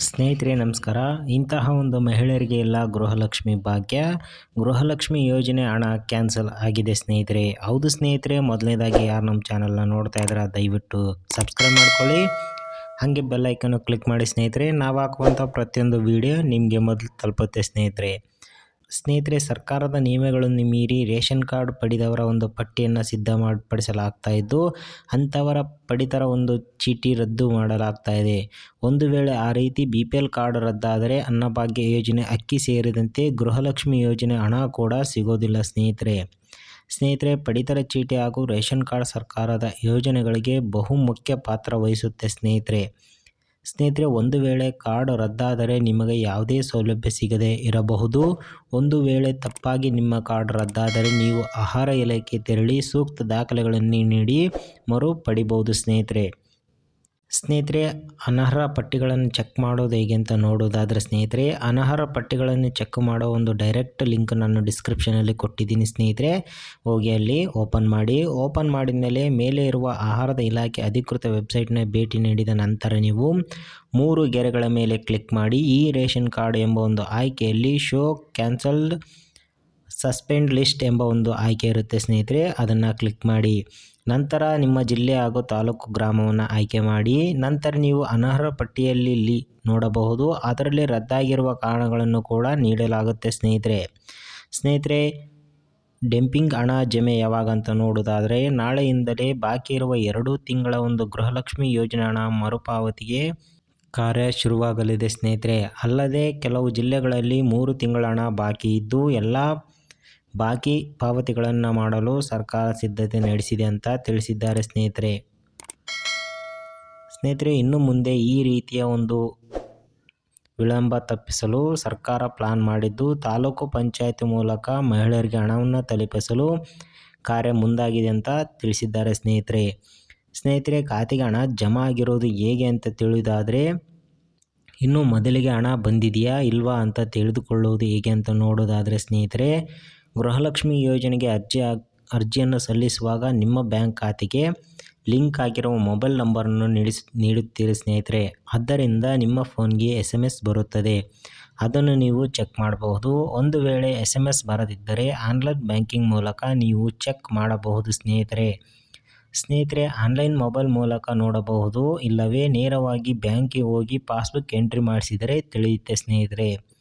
ಸ್ನೇಹಿತರೆ, ನಮಸ್ಕಾರ. ಇಂತಹ ಒಂದು ಮಹಿಳೆಯರಿಗೆ ಎಲ್ಲ ಗೃಹಲಕ್ಷ್ಮಿ ಭಾಗ್ಯ, ಗೃಹಲಕ್ಷ್ಮಿ ಯೋಜನೆ ಹಣ ಕ್ಯಾನ್ಸಲ್ ಆಗಿದೆ ಸ್ನೇಹಿತರೆ. ಹೌದು ಸ್ನೇಹಿತರೆ, ಮೊದಲನೇದಾಗಿ ಯಾರು ನಮ್ಮ ಚಾನಲ್ನ ನೋಡ್ತಾ ಇದ್ದಾರೆ, ದಯವಿಟ್ಟು ಸಬ್ಸ್ಕ್ರೈಬ್ ಮಾಡ್ಕೊಳ್ಳಿ. ಹಾಗೆ ಬೆಲ್ಲೈಕನ್ನು ಕ್ಲಿಕ್ ಮಾಡಿ ಸ್ನೇಹಿತರೆ. ನಾವು ಹಾಕುವಂಥ ಪ್ರತಿಯೊಂದು ವಿಡಿಯೋ ನಿಮಗೆ ಮೊದಲು ತಲುಪುತ್ತೆ ಸ್ನೇಹಿತರೆ. ಸ್ನೇಹಿತರೆ, ಸರ್ಕಾರದ ನಿಯಮಗಳನ್ನು ಮೀರಿ ರೇಷನ್ ಕಾರ್ಡ್ ಪಡೆದವರ ಒಂದು ಪಟ್ಟಿಯನ್ನು ಸಿದ್ಧ ಮಾಡಿಪಡಿಸಲಾಗ್ತಾ ಇದ್ದು, ಅಂಥವರ ಪಡಿತರ ಒಂದು ಚೀಟಿ ರದ್ದು ಮಾಡಲಾಗ್ತಾ ಇದೆ. ಒಂದು ವೇಳೆ ಆ ರೀತಿ ಬಿ ಪಿ ಎಲ್ ಕಾರ್ಡ್ ರದ್ದಾದರೆ ಅನ್ನಭಾಗ್ಯ ಯೋಜನೆ ಅಕ್ಕಿ ಸೇರಿದಂತೆ ಗೃಹಲಕ್ಷ್ಮಿ ಯೋಜನೆ ಹಣ ಕೂಡ ಸಿಗೋದಿಲ್ಲ ಸ್ನೇಹಿತರೆ. ಸ್ನೇಹಿತರೆ, ಪಡಿತರ ಚೀಟಿ ಹಾಗೂ ರೇಷನ್ ಕಾರ್ಡ್ ಸರ್ಕಾರದ ಯೋಜನೆಗಳಿಗೆ ಬಹುಮುಖ್ಯ ಪಾತ್ರ ವಹಿಸುತ್ತೆ ಸ್ನೇಹಿತರೆ. ಸ್ನೇಹಿತರೆ, ಒಂದು ವೇಳೆ ಕಾರ್ಡ್ ರದ್ದಾದರೆ ನಿಮಗೆ ಯಾವುದೇ ಸೌಲಭ್ಯ ಸಿಗದೆ ಇರಬಹುದು. ಒಂದು ವೇಳೆ ತಪ್ಪಾಗಿ ನಿಮ್ಮ ಕಾರ್ಡ್ ರದ್ದಾದರೆ ನೀವು ಆಹಾರ ಇಲಾಖೆ ತೆರಳಿ ಸೂಕ್ತ ದಾಖಲೆಗಳನ್ನು ನೀಡಿ ಮರು ಪಡಿಬಹುದು ಸ್ನೇಹಿತರೆ. ಸ್ನೇಹಿತರೆ, ಅನರ್ಹ ಪಟ್ಟಿಗಳನ್ನು ಚೆಕ್ ಮಾಡೋದು ಹೇಗೆ ಅಂತ ನೋಡೋದಾದರೆ ಸ್ನೇಹಿತರೆ, ಅನರ್ಹ ಪಟ್ಟಿಗಳನ್ನು ಚೆಕ್ ಮಾಡೋ ಒಂದು ಡೈರೆಕ್ಟ್ ಲಿಂಕ್ ನಾನು ಡಿಸ್ಕ್ರಿಪ್ಷನಲ್ಲಿ ಕೊಟ್ಟಿದ್ದೀನಿ ಸ್ನೇಹಿತರೆ. ಹೋಗಿ ಅಲ್ಲಿ ಓಪನ್ ಮಾಡಿ. ಓಪನ್ ಮಾಡಿದ ಮೇಲೆ ಮೇಲೆ ಇರುವ ಆಹಾರದ ಇಲಾಖೆ ಅಧಿಕೃತ ವೆಬ್ಸೈಟ್ನ ಭೇಟಿ ನೀಡಿದ ನಂತರ ನೀವು ಮೂರು ಗೆರೆಗಳ ಮೇಲೆ ಕ್ಲಿಕ್ ಮಾಡಿ ಈ ರೇಷನ್ ಕಾರ್ಡ್ ಎಂಬ ಒಂದು ಆಯ್ಕೆಯಲ್ಲಿ ಶೋ ಕ್ಯಾನ್ಸಲ್ಡ್ ಸಸ್ಪೆಂಡ್ ಲಿಸ್ಟ್ ಎಂಬ ಒಂದು ಆಯ್ಕೆ ಇರುತ್ತೆ ಸ್ನೇಹಿತರೆ, ಅದನ್ನು ಕ್ಲಿಕ್ ಮಾಡಿ. ನಂತರ ನಿಮ್ಮ ಜಿಲ್ಲೆ ಹಾಗೂ ತಾಲೂಕು ಗ್ರಾಮವನ್ನು ಆಯ್ಕೆ ಮಾಡಿ. ನಂತರ ನೀವು ಅನರ್ಹ ಪಟ್ಟಿಯಲ್ಲಿ ಇಲ್ಲಿ ನೋಡಬಹುದು. ಅದರಲ್ಲಿ ರದ್ದಾಗಿರುವ ಕಾರಣಗಳನ್ನು ಕೂಡ ನೀಡಲಾಗುತ್ತೆ ಸ್ನೇಹಿತರೆ. ಸ್ನೇಹಿತರೆ, ಡೆಂಪಿಂಗ್ ಹಣ ಜಮೆ ಯಾವಾಗ ಅಂತ ನೋಡೋದಾದರೆ, ನಾಳೆಯಿಂದಲೇ ಬಾಕಿ ಇರುವ ಎರಡು ತಿಂಗಳ ಒಂದು ಗೃಹಲಕ್ಷ್ಮಿ ಯೋಜನೆ ಹಣ ಮರುಪಾವತಿಗೆ ಕಾರ್ಯ ಶುರುವಾಗಲಿದೆ ಸ್ನೇಹಿತರೆ. ಅಲ್ಲದೆ ಕೆಲವು ಜಿಲ್ಲೆಗಳಲ್ಲಿ ಮೂರು ತಿಂಗಳ ಹಣ ಬಾಕಿ ಇದ್ದು, ಎಲ್ಲ ಬಾಕಿ ಪಾವತಿಗಳನ್ನು ಮಾಡಲು ಸರ್ಕಾರ ಸಿದ್ಧತೆ ನಡೆಸಿದೆ ಅಂತ ತಿಳಿಸಿದ್ದಾರೆ ಸ್ನೇಹಿತರೆ. ಸ್ನೇಹಿತರೆ, ಇನ್ನು ಮುಂದೆ ಈ ರೀತಿಯ ಒಂದು ವಿಳಂಬ ತಪ್ಪಿಸಲು ಸರ್ಕಾರ ಪ್ಲಾನ್ ಮಾಡಿದ್ದು, ತಾಲೂಕು ಪಂಚಾಯತ್ ಮೂಲಕ ಮಹಿಳೆಯರಿಗೆ ಹಣವನ್ನು ತಲುಪಿಸಲು ಕಾರ್ಯ ಮುಂದಾಗಿದೆ ಅಂತ ತಿಳಿಸಿದ್ದಾರೆ ಸ್ನೇಹಿತರೆ. ಸ್ನೇಹಿತರೆ, ಖಾತೆಗೆ ಹಣ ಜಮಾ ಆಗಿರೋದು ಹೇಗೆ ಅಂತ ತಿಳಿದಾದರೆ, ಇನ್ನು ಮೊದಲಿಗೆ ಹಣ ಬಂದಿದೆಯಾ ಇಲ್ವಾ ಅಂತ ತಿಳಿದುಕೊಳ್ಳೋದು ಹೇಗೆ ಅಂತ ನೋಡೋದಾದರೆ ಸ್ನೇಹಿತರೆ ಗೃಹಲಕ್ಷ್ಮಿ ಯೋಜನೆಗೆ ಅರ್ಜಿ ಅರ್ಜಿಯನ್ನು ಸಲ್ಲಿಸುವಾಗ ನಿಮ್ಮ ಬ್ಯಾಂಕ್ ಖಾತೆಗೆ ಲಿಂಕ್ ಆಗಿರುವ ಮೊಬೈಲ್ ನಂಬರನ್ನು ನೀಡಿಸ್ ನೀಡುತ್ತೀರಿ ಸ್ನೇಹಿತರೆ. ಆದ್ದರಿಂದ ನಿಮ್ಮ ಫೋನ್ಗೆ ಎಸ್ ಎಂ ಎಸ್ ಬರುತ್ತದೆ. ಅದನ್ನು ನೀವು ಚೆಕ್ ಮಾಡಬಹುದು. ಒಂದು ವೇಳೆ ಎಸ್ ಎಂ ಎಸ್ ಬರದಿದ್ದರೆ ಆನ್ಲೈನ್ ಬ್ಯಾಂಕಿಂಗ್ ಮೂಲಕ ನೀವು ಚೆಕ್ ಮಾಡಬಹುದು ಸ್ನೇಹಿತರೆ. ಸ್ನೇಹಿತರೆ, ಆನ್ಲೈನ್ ಮೊಬೈಲ್ ಮೂಲಕ ನೋಡಬಹುದು. ಇಲ್ಲವೇ ನೇರವಾಗಿ ಬ್ಯಾಂಕಿಗೆ ಹೋಗಿ ಪಾಸ್ಬುಕ್ ಎಂಟ್ರಿ ಮಾಡಿಸಿದರೆ ತಿಳಿಯುತ್ತೆ ಸ್ನೇಹಿತರೆ.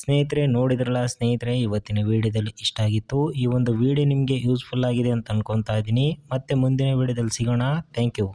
ಸ್ನೇಹಿತರೆ ನೋಡಿದ್ರಲ್ಲ ಸ್ನೇಹಿತರೆ, ಇವತ್ತಿನ ವಿಡಿಯೋದಲ್ಲಿ ಇಷ್ಟ ಆಗಿತ್ತು. ಈ ಒಂದು ವಿಡಿಯೋ ನಿಮಗೆ ಯೂಸ್ಫುಲ್ ಆಗಿದೆ ಅಂತ ಅನ್ಕೊತಾ ಇದ್ದೀನಿ. ಮತ್ತೆ ಮುಂದಿನ ವಿಡಿಯೋದಲ್ಲಿ ಸಿಗೋಣ. Thank you